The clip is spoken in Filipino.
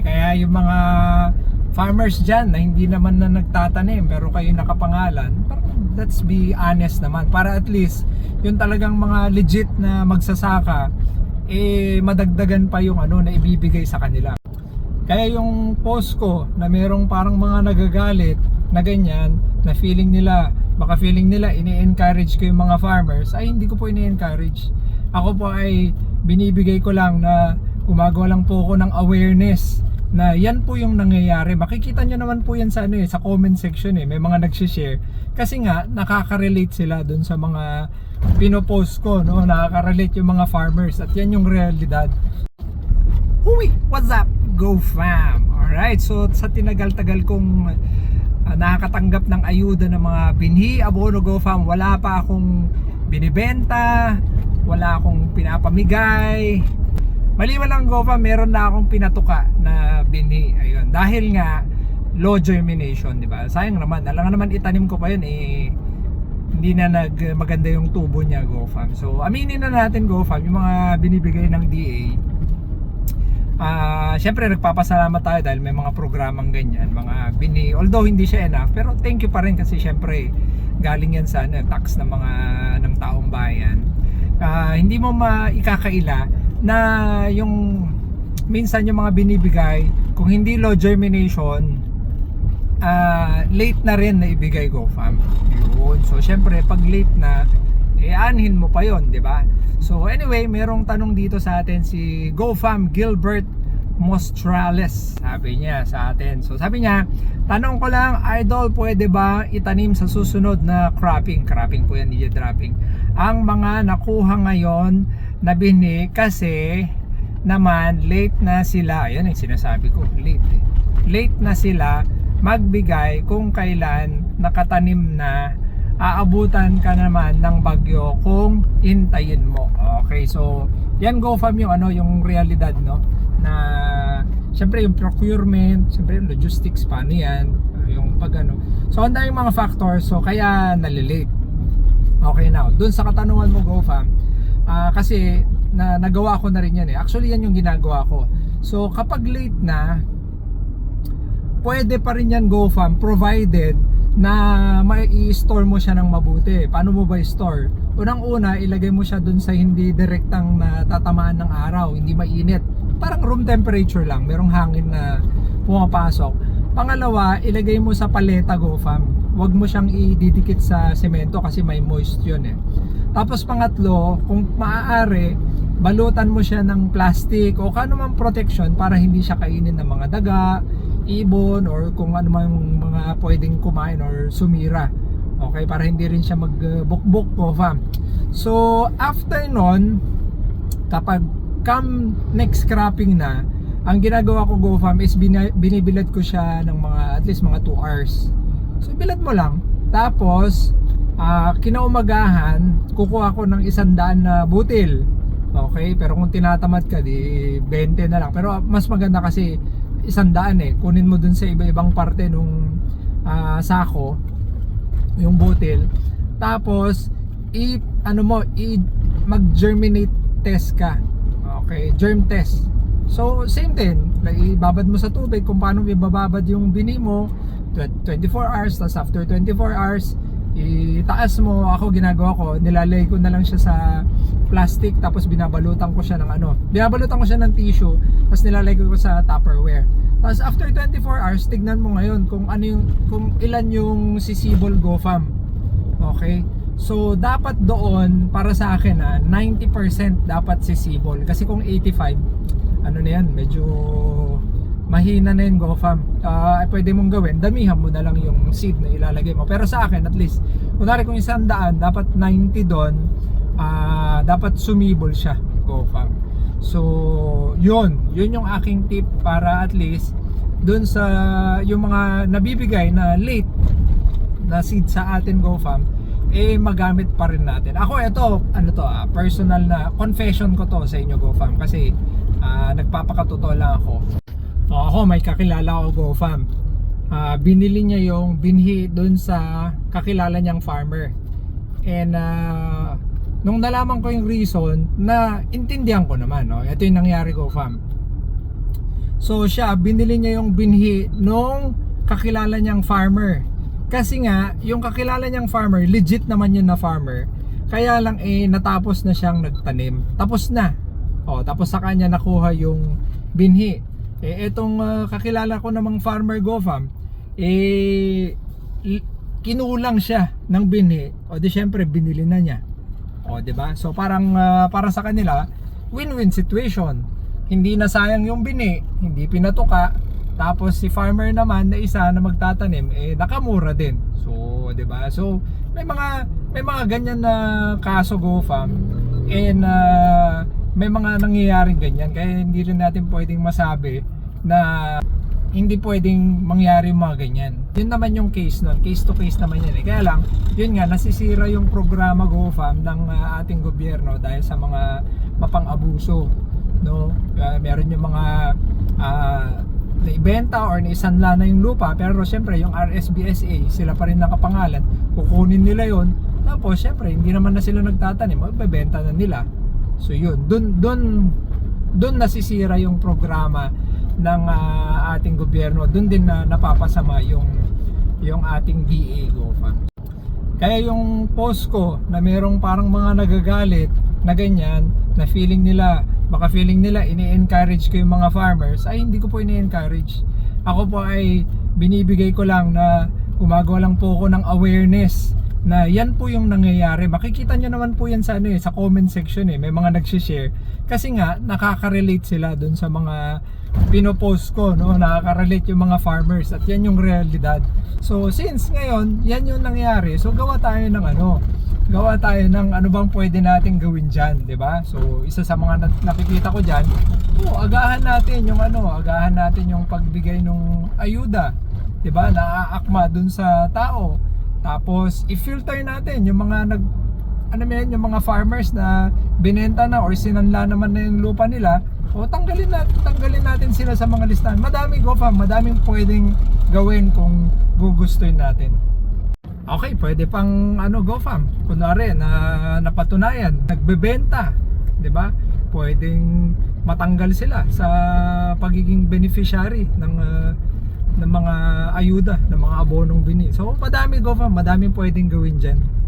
Okay, kaya yung mga farmers dyan na hindi naman na nagtatanim pero kayo nakapangalan, parang let's be honest naman para at least yung talagang mga legit na magsasaka eh madagdagan pa yung ano na ibibigay sa kanila. Kaya yung post ko na merong parang mga nagagalit na ganyan na feeling nila baka feeling nila ini-encourage ko yung mga farmers ay hindi ko po ini-encourage. Ako po ay binibigay ko lang na gumagawa lang po ako ng awareness na yan po yung nangyayari. Makikita nyo naman po yan sa ano eh, sa comment section eh. May mga nagsi-share. Kasi nga nakaka-relate sila dun sa mga pinopost ko, no? Nakaka-relate yung mga farmers at yan yung realidad. Uy, what's up? Go fam! Alright, so sa tinagal-tagal kong ah, nakakatanggap ng ayuda ng mga binhi, abono go fam, wala pa akong binibenta, wala akong pinapamigay. Maliban lang go fam, meron na akong pinatuka na binhi. Ayun, dahil nga low germination, di ba? Sayang naman, alam nga naman itanim ko pa yun eh hindi na nag maganda yung tubo niya GoFam. So aminin na natin GoFam yung mga binibigay ng DA Ah, syempre nagpapasalamat tayo dahil may mga programang ganyan, mga bini although hindi siya enough, pero thank you pa rin kasi syempre galing yan sa ano, tax ng mga ng taong bayan. Ah, hindi mo maikakaila na yung minsan yung mga binibigay kung hindi low germination ah, late na rin na ibigay GoFam. Yun. So syempre pag late na eh anhin mo pa yon, 'di ba? So anyway, merong tanong dito sa atin si GoFam Gilbert Mostrales. Sabi niya sa atin. So sabi niya, tanong ko lang, idol, pwede ba itanim sa susunod na cropping? Cropping po yan, hindi dropping. Ang mga nakuha ngayon na bini kasi naman late na sila. Ayan ang sinasabi ko, late eh. Late na sila magbigay kung kailan nakatanim na aabutan ka naman ng bagyo kung intayin mo. Okay, so yan go fam yung ano yung realidad no na syempre yung procurement, syempre yung logistics paano yan, yung pag ano. So ang daming mga factors so kaya nalilate. Okay now, dun sa katanungan mo go fam, ah, kasi na nagawa ko na rin yan eh. Actually yan yung ginagawa ko. So kapag late na, pwede pa rin yan go fam provided na mai-store mo siya ng mabuti. Paano mo ba i-store? Unang-una, ilagay mo siya dun sa hindi direktang natatamaan ng araw, hindi mainit. Parang room temperature lang, merong hangin na pumapasok. Pangalawa, ilagay mo sa paleta go fam. Huwag mo siyang ididikit sa semento kasi may moist yun eh. Tapos pangatlo, kung maaari, balutan mo siya ng plastic o kano mang protection para hindi siya kainin ng mga daga, ibon or kung ano mang mga pwedeng kumain or sumira. Okay, para hindi rin siya magbukbok po fam. So, after nun, kapag come next cropping na, ang ginagawa ko go fam is binibilad ko siya ng mga at least mga 2 hours. So, bilad mo lang. Tapos, ah, kinaumagahan, kukuha ko ng isang daan na butil. Okay, pero kung tinatamad ka, di 20 na lang. Pero mas maganda kasi isang daan eh. Kunin mo dun sa iba-ibang parte nung ah, sako, yung butil. Tapos, i ano mo, i mag-germinate test ka. Okay, germ test. So, same din. Like, ibabad mo sa tubig kung paano ibababad yung bini mo. Tw- 24 hours, tapos after 24 hours, itaas mo. Ako ginagawa ko, nilalay ko na lang siya sa plastic tapos binabalutan ko siya ng ano. Binabalutan ko siya ng tissue tapos nilalagay ko sa Tupperware. Tapos after 24 hours, tignan mo ngayon kung ano yung kung ilan yung sisibol GoFam. Okay? So dapat doon para sa akin na 90% dapat sisibol kasi kung 85 ano na yan, medyo mahina na yung GoFam. Ah, pwede mong gawin, damihan mo na lang yung seed na ilalagay mo. Pero sa akin, at least, kunwari kung isang daan, dapat 90 doon, ah, dapat sumibol siya, GoFam. So, yun, yun yung aking tip para at least doon sa yung mga nabibigay na late na seed sa atin GoFam eh magamit pa rin natin. Ako ito, ano to, ah, personal na confession ko to sa inyo GoFam kasi ah, nagpapakatotoo lang ako. Ako may kakilala ako GoFam. Ah, binili niya yung binhi doon sa kakilala niyang farmer. And ah, nung nalaman ko yung reason na intindihan ko naman, no? Ito yung nangyari GoFam. So siya, binili niya yung binhi nung kakilala niyang farmer. Kasi nga, yung kakilala niyang farmer, legit naman yun na farmer. Kaya lang eh, natapos na siyang nagtanim. Tapos na. O, tapos sa kanya nakuha yung binhi. Eh, etong ah, kakilala ko namang farmer Gofam, eh, kinulang siya ng binhi. O di syempre, binili na niya. O, 'di ba? So parang ah, para sa kanila, win-win situation. Hindi na sayang yung bini, hindi pinatuka. Tapos si farmer naman na isa na magtatanim, eh nakamura din. So, 'di ba? So, may mga may mga ganyan na kaso go farm and ah, may mga nangyayaring ganyan kaya hindi rin natin pwedeng masabi na hindi pwedeng mangyari yung mga ganyan. Yun naman yung case nun. Case to case naman yan eh. Kaya lang, yun nga, nasisira yung programa GoFam ng ah, ating gobyerno dahil sa mga mapang-abuso. No? Uh, meron yung mga ah, naibenta or naisanla na yung lupa pero syempre yung RSBSA sila pa rin nakapangalan kukunin nila yon tapos syempre hindi naman na sila nagtatanim magbebenta na nila. So yun. Dun dun dun nasisira yung programa ng ah, ating gobyerno. Dun din na napapasama yung yung ating DA GoFam kaya yung post ko na merong parang mga nagagalit na ganyan na feeling nila baka feeling nila ini-encourage ko yung mga farmers ay hindi ko po ini-encourage. Ako po ay binibigay ko lang na gumagawa lang po ako ng awareness na yan po yung nangyayari. Makikita nyo naman po yan sa ano eh sa comment section eh. May mga nagsishare. Kasi nga nakaka-relate sila dun sa mga pinopost ko no? Nakaka-relate yung mga farmers at yan yung realidad. So since ngayon yan yung nangyayari so gawa tayo ng ano? Gawa tayo ng ano bang pwede nating gawin dyan, di ba? So, isa sa mga na- nakikita ko dyan, oh, agahan natin yung ano, agahan natin yung pagbigay ng ayuda, di ba? Naaakma dun sa tao. Tapos, i-filter natin yung mga nag, ano yan, yung mga farmers na binenta na or sinanla naman na yung lupa nila, o tanggalin natin, tanggalin natin sila sa mga listahan. Madami go fam, madaming pwedeng gawin kung gugustuhin natin. Okay, pwede pang ano GoFam. Kunwari na napatunayan, nagbebenta, 'di ba? Pwedeng matanggal sila sa pagiging beneficiary ng ah, ng mga ayuda, ng mga abonong bini. So, madami GoFam, madaming pwedeng gawin diyan.